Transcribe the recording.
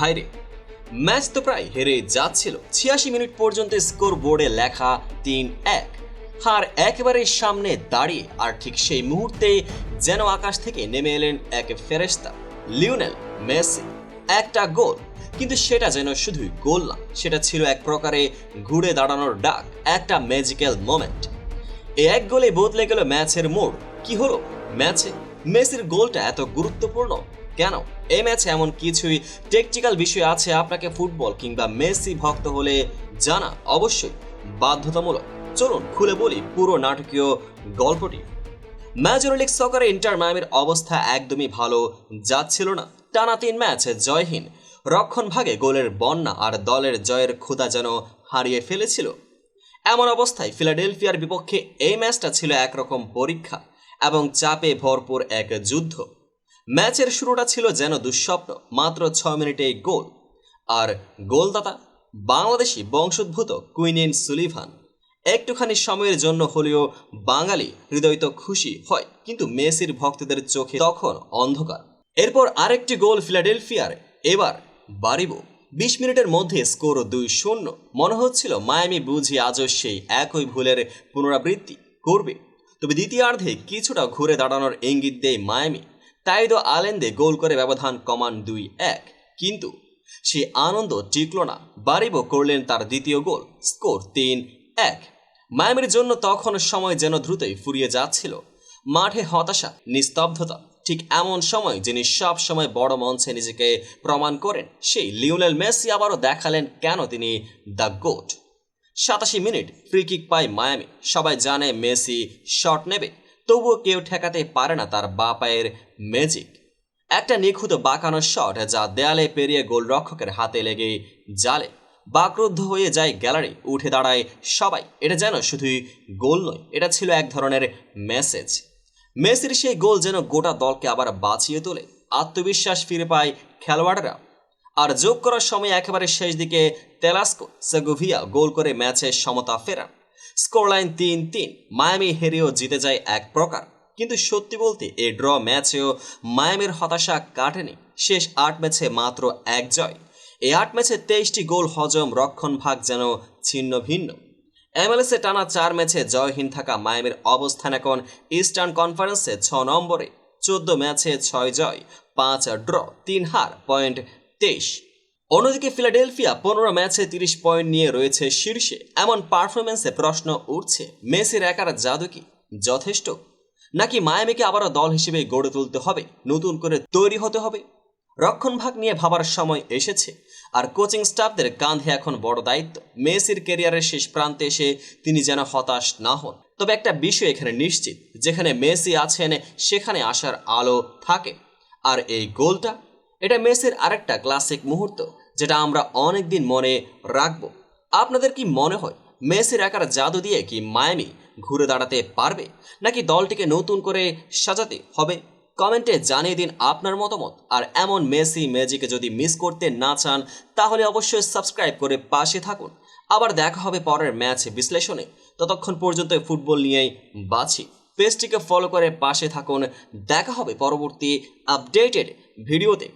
ভাইরে। ম্যাচ তো প্রায় হেরে যাচ্ছিল। ছিয়াশি মিনিট পর্যন্ত স্কোর বোর্ডে লেখা তিন এক। হার একেবারে সামনে দাঁড়িয়ে, আর ঠিক সেই মুহূর্তে যেন আকাশ থেকে নেমে এলেন এক ফেরেস্তা লিওনেল মেসি। একটা গোল, কিন্তু সেটা যেন শুধুই গোল না, সেটা ছিল এক প্রকারে ঘুরে দাঁড়ানোর ডাক, একটা ম্যাজিক্যাল মোমেন্ট এক গোলে বদলে গেল ম্যাচের মোড়। কি হলো? ম্যাচে মেসির গোলটা এত গুরুত্বপূর্ণ? কেন? এই ম্যাচে এমন কিছুই টেকটিক্যাল বিষয় আছে আপনাকে ফুটবল কিংবা মেসি ভক্ত হলে জানা অবশ্যই বাধ্যতামূলক। চলুন খুলে বলি পুরো নাটকীয় গল্পটি। মেজর লিগ সকারে ইন্টার মায়ামির অবস্থা একদমই ভালো যাচ্ছিল না। টানা তিন ম্যাচ জয়হীন। রক্ষণ ভাগে গোলের বন্যা আর দলের জয়ের ক্ষুধা যেন হারিয়ে ফেলেছিল। এমন অবস্থায় ফিলাডেলফিয়ার বিপক্ষে এই ম্যাচটা ছিল একরকম পরীক্ষা এবং চাপে ভরপুর এক যুদ্ধ। ম্যাচের শুরুটা ছিল যেন দুঃস্বপ্ন, মাত্র ছ মিনিটে গোল। আর গোলদাতা, বাংলাদেশি বংশোদ্ভূত কুইনিন সুলিভান। একটুখানি সময়ের জন্য হলেও বাঙালি হৃদয় তো খুশি হয়, কিন্তু মেসির ভক্তদের চোখে তখন অন্ধকার। এরপর আরেকটি গোল ফিলাডেলফিয়ার, এবার বাড়িব। বিশ মিনিটের মধ্যে স্কোর দুই শূন্য। মনে হচ্ছিল মায়ামি বুঝি আজও সেই একই ভুলের পুনরাবৃত্তি করবে। তবে দ্বিতীয়ার্ধে কিছুটা ঘুরে দাঁড়ানোর ইঙ্গিত দেয় মায়ামি। তাইদো আলেন্দে গোল করে ব্যবধান কমান দুই এক। কিন্তু সে আনন্দ টিকল না। বাড়িব করলেন তার দ্বিতীয় গোল, স্কোর তিন এক। মায়ামির জন্য তখন সময় যেন দ্রুতই ফুরিয়ে যাচ্ছিল। মাঠে হতাশা, নিস্তব্ধতা, ঠিক এমন সময় যিনি সব সময় বড় মঞ্চে নিজেকে প্রমাণ করেন, সেই লিওনেল মেসি আবারও দেখালেন কেন তিনি দ্য গোট। সাতাশি মিনিট ফ্রি কিক পায় মায়ামি। সবাই জানে মেসি শট নেবে। তবুও কেউ ঠেকাতে পারে না তার বা পায়ের ম্যাজিক একটা নিখুঁত বাঁকানো শট যা দেয়ালে পেরিয়ে গোলরক্ষকের হাতে লেগে জালে। বাকরুদ্ধ হয়ে যায় গ্যালারি উঠে দাঁড়ায় সবাই। এটা যেন শুধুই গোল নয়, এটা ছিল এক ধরনের মেসেজ মেসির সেই গোল যেন গোটা দলকে আবার বাঁচিয়ে তোলে। আত্মবিশ্বাস ফিরে পায় খেলোয়াড়রা। আর যোগ করার সময় একেবারে শেষ দিকে তেলাস্কো, সেগোভিয়া গোল করে ম্যাচে সমতা ফেরান। স্কোরলাইন তিন তিন। মায়ামি হেরেও জিতে যায় এক প্রকার। কিন্তু সত্যি বলতে, এ ড্র ম্যাচেও মায়ামির হতাশা কাটেনি। শেষ আট ম্যাচে মাত্র এক জয়। এই আট ম্যাচে তেইশটি গোল হজম রক্ষণ ভাগ যেন ছিন্ন ভিন্ন। এমএলএসে টানা চার ম্যাচে জয়হীন থাকা মায়ামির অবস্থান এখন ইস্টার্ন কনফারেন্সে ছ নম্বরে। চোদ্দ ম্যাচে ছয় জয়, পাঁচ ড্র, তিন হার, পয়েন্ট তেইশ। অন্যদিকে ফিলাডেলফিয়া পনেরো ম্যাচে তিরিশ পয়েন্ট নিয়ে রয়েছে শীর্ষে। এমন পারফরমেন্সে প্রশ্ন উঠছে, মেসির একার জাদু কি যথেষ্ট? নাকি মায়ামিকে আবারও দল হিসেবে গড়ে তুলতে হবে, নতুন করে তৈরি হতে হবে? রক্ষণভাগ নিয়ে ভাবার সময় এসেছে, আর কোচিং স্টাফদের কাঁধে এখন বড় দায়িত্ব। মেসির ক্যারিয়ারের শেষ প্রান্তে এসে তিনি যেন হতাশ না হন। তবে একটা বিষয় এখানে নিশ্চিত, যেখানে মেসি আছেন, সেখানে আসার আলো থাকে। আর এই গোলটা, এটা মেসির আরেকটা ক্লাসিক মুহূর্ত। যেটা আমরা অনেকদিন মনে রাখব। আপনাদের কি মনে হয়, মেসির একার জাদু দিয়ে কি মায়ামি ঘুরে দাঁড়াতে পারবে, নাকি দলটিকে নতুন করে সাজাতে হবে? কমেন্টে জানিয়ে দিন আপনার মতামত, আর এমন মেসি ম্যাজিকে যদি মিস করতে না চান, তাহলে অবশ্যই সাবস্ক্রাইব করে পাশে থাকুন। আবার দেখা হবে পরের ম্যাচ বিশ্লেষণে। ততক্ষণ পর্যন্ত ফুটবল নিয়েই বাছি পেজটিকে ফলো করে পাশে থাকুন। দেখা হবে পরবর্তী আপডেটেড ভিডিওতে।